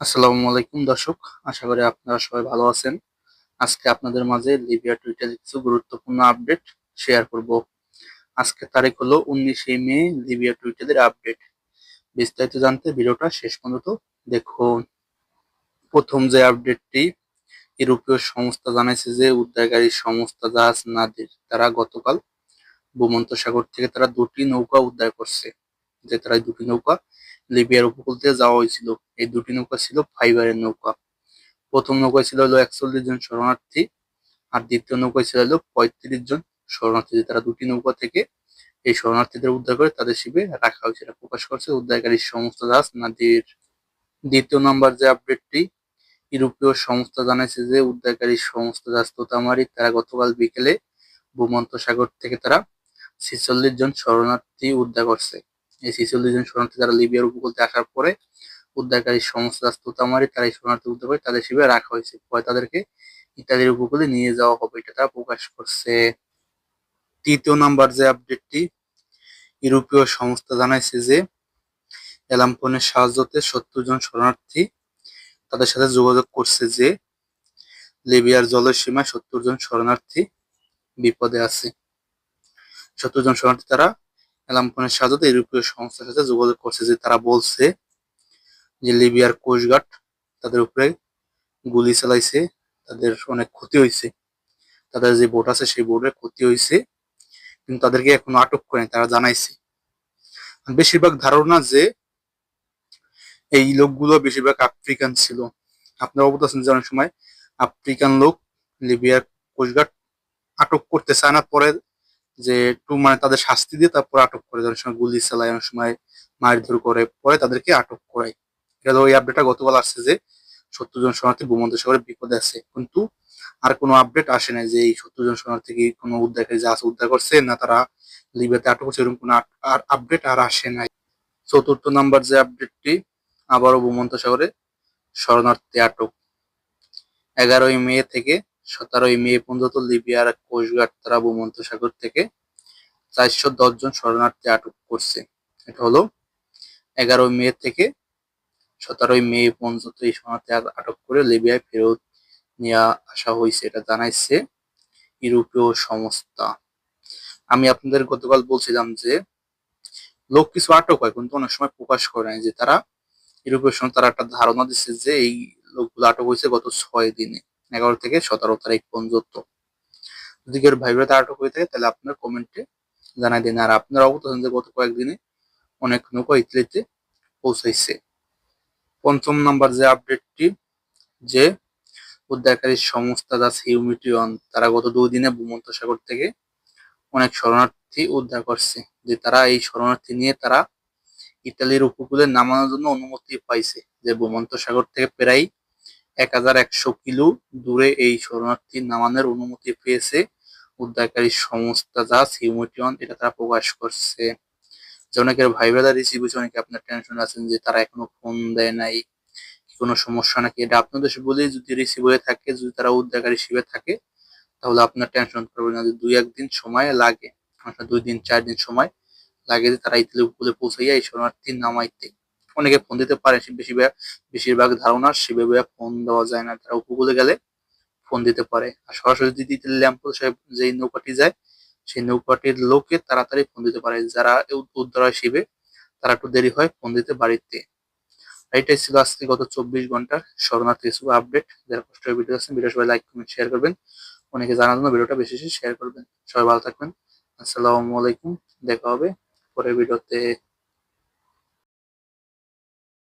আসসালামু আলাইকুম দর্শক, আশা করি আপনারা সবাই ভালো আছেন। আজকে আপনাদের মাঝে লিবিয়া টুইটার কিছু গুরুত্বপূর্ণ আপডেট শেয়ার করব। আজকে তারিখ হলো উনিশে মে লিবিয়া টুইটারের আপডেট বিস্তারিত জানতে ভিডিওটা শেষ পর্যন্ত দেখুন। প্রথম যে আপডেটটি ইউরোপীয় সংস্থা জানাইছে যে উদ্ধারকারী সংস্থা জাহাজ নাদির, তারা গতকাল ভূমন্ত সাগর থেকে তারা দুটি নৌকা উদ্ধার করছে। যে তারা দুটি নৌকা লিবিয়ার উপকূল থেকে যাওয়া হয়েছিল। এই দুটি নৌকা ছিল ফাইবারের নৌকা। প্রথম নৌকায় ছিল হলো একচল্লিশ জন শরণার্থী আর দ্বিতীয় নৌকায় ছিল হলো পঁয়ত্রিশ জন শরণার্থী। তারা দুটি নৌকা থেকে এই শরণার্থীদের উদ্ধার করে তাদের শিবে রাখা হয়েছে। এটা প্রকাশ করছে উদ্ধারকারী সংস্থা জাহাজ। নাদির দ্বিতীয় নম্বর যে আপডেটটি ইউরোপীয় সংস্থা জানাইছে যে উদ্ধারকারী সংস্থা জাহাজ তোতামারি, তারা গতকাল বিকেলে ভূমন্ত সাগর থেকে তারা ছেচল্লিশ জন শরণার্থী উদ্ধার করছে। এই ছেচল্লিশ জন শরণার্থী তারা লিবিয়ার উপকূলতে আসার পরে উদ্ধারকারী সংস্থা তোতামারি তারা এই শরণার্থী উদ্ধার করে তাদের শিবিরে রাখা হয়েছে। পরে তাদেরকে ইতালির উপকূলে নিয়ে যাওয়া হবে, এটা তারা প্রকাশ করছে। তৃতীয় নাম্বার যে আপডেটটি ইউরোপীয় সংস্থা জানাইছে যে এলাম্পনের সাহায্যতে সত্তর জন শরণার্থী তাদের সাথে যোগাযোগ করছে যে লিবিয়ার জলসীমায় সত্তর জন শরণার্থী বিপদে আছে। সত্তর জন শরণার্থী তারা এলাম্পনের সাহায্যে ইউরোপীয় সংস্থার সাথে যোগাযোগ করছে যে তারা বলছে যে লিবিয়ার কোস্টগার্ড তাদের উপরে গুলি চালাইছে, তাদের অনেক ক্ষতি হয়েছে তাদের যে বোট আছে সেই বোর্ডের ক্ষতি হয়েছে কিন্তু তাদেরকে এখনও আটক করেনি তারা জানাইছে। বেশিরভাগ ধারণা যে এই লোকগুলো বেশিরভাগ আফ্রিকান ছিল। আপনারা অবগত আছেন যে অনেক সময় আফ্রিকান লোক লিবিয়ার কোস্টগার্ড আটক করতে চায় না, পরে যে একটু মানে তাদের শাস্তি দিয়ে তারপর আটক করে। অনেক সময় গুলি চালায়, অনেক সময় মারধর করে, পরে তাদেরকে আটক করায়। এটা ওই আপডেটটা গতকাল আসছে যে সত্তর জন শরণার্থী ভূমধ্যসাগরে বিপদে আছে। কিন্তু আর কোনো আপডেট আসে না যে এই সত্তর জন শরণার্থী কি কোনো উদ্ধারকারী জাহাজ উদ্ধার করছে না তারা লিবিয়াতে আটক করছে এরকম কোনো আর আপডেট আর আসে নাই। চতুর্থ নাম্বার যে আপডেটটি আবারও ভূমধ্যসাগরে শরণার্থী আটক। এগারোই মে থেকে সতেরোই মে পর্যন্ত লিবিয়ার কোস্টগার্ড তারা ভূমন্ত সাগর থেকে চারশো দশ জন শরণার্থী আটক করছে। এটা হলো এগারোই মে থেকে সতেরোই মে পর্যন্ত এই শরণার্থী আটক করে লিবিয়ায় ফেরত নিয়ে আসা হয়েছে, এটা জানাইছে ইউরোপীয় সংস্থা। আমি আপনাদের গতকাল বলছিলাম যে লোক কিছু আটক হয়, কিন্তু অনেক সময় প্রকাশ করে যে তারা ইউরোপীয় সংস্থা, তারা একটা ধারণা দিচ্ছে যে এই লোকগুলো আটক হয়েছে গত ছয় দিনে। এগারো থেকে সতেরো তারিখ পর্যন্ত। যদি কেউ ভাই ভাই আটক হয়ে থাকে, তাহলে আপনার কমেন্টে জানাই দিন। আর আপনারা অবগত যে গত কয়েকদিনে অনেক নৌকা ইতালিতে পৌঁছাইছে। পঞ্চম নাম্বার যে আপডেটটি যে উদ্ধারকারী সংস্থা দাস হিউমিটিয়ন তারা গত দুই দিনে ভূমন্ত সাগর থেকে অনেক শরণার্থী উদ্ধার করছে। যে তারা এই শরণার্থী নিয়ে তারা ইতালির উপকূলে নামানোর জন্য অনুমতি পাইছে। যে ভূমন্ত সাগর থেকে প্রায় এক হাজার একশো কিলো দূরে এই শরণার্থী নামানোর অনুমতি পেয়েছে। উদ্ধারকারী সংস্থা যা হিউমিটিয়ন এটা তারা প্রকাশ করছে। যে অনেকের ভাই ব্রাদার রিসিভ হয়েছে অনেকে আপনার টেনশন আছেন যে তারা এখনও ফোন দেয় নাই কোনো সমস্যা নাকি? এটা আপনাদের বলে যদি রিসিভ হয়ে থাকে, যদি তারা উদ্ধারকারী শিবে থাকে, তাহলে আপনার টেনশন করবে না যে দুই একদিন সময় লাগে। দুই দিন, চার দিন সময় লাগে যে তারা ইতালি উপকূলে পৌঁছাইয়া এই শরণার্থী নামাইতে। অনেকে ফোন দিতে পারে বেশিরভাগ বেশিরভাগ ধারণা সেভাবে ফোন দেওয়া যায় না। তারা উপকূলে গেলে ফোন দিতে পারে। আর সরাসরি যদি ইতালি ল্যাম্পল সাহেব যেই নৌকাটি যায়, সেই নৌকাটির লোকে তাড়াতাড়ি ফোন দিতে পারে। যারা উদ্ধার হয় শিবে, তারা একটু দেরি হয় ফোন দিতে বাড়িতে। এটাই ছিল আজকে গত চব্বিশ ঘণ্টার শরণার্থী কিছু আপডেট যারা কষ্ট ভিডিও আছেন ভিডিও সবাই লাইক কমেন্ট শেয়ার করবেন। অনেকে জানার জন্য ভিডিওটা বেশি বেশি শেয়ার করবেন। সবাই ভালো থাকবেন। আসসালামু আলাইকুম। দেখা হবে পরের ভিডিওতে